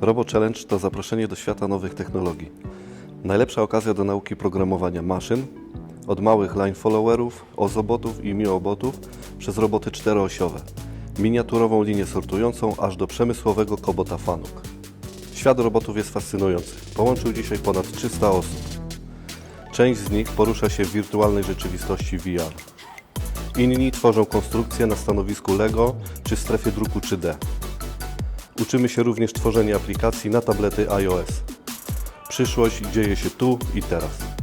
Robo Challenge to zaproszenie do świata nowych technologii. Najlepsza okazja do nauki programowania maszyn, od małych line followerów, ozobotów i miobotów, przez roboty czteroosiowe, miniaturową linię sortującą, aż do przemysłowego kobota Fanuc. Świat robotów jest fascynujący. Połączył dzisiaj ponad 300 osób. Część z nich porusza się w wirtualnej rzeczywistości VR. Inni tworzą konstrukcje na stanowisku Lego czy strefie druku 3D. Uczymy się również tworzenia aplikacji na tablety iOS. Przyszłość dzieje się tu i teraz.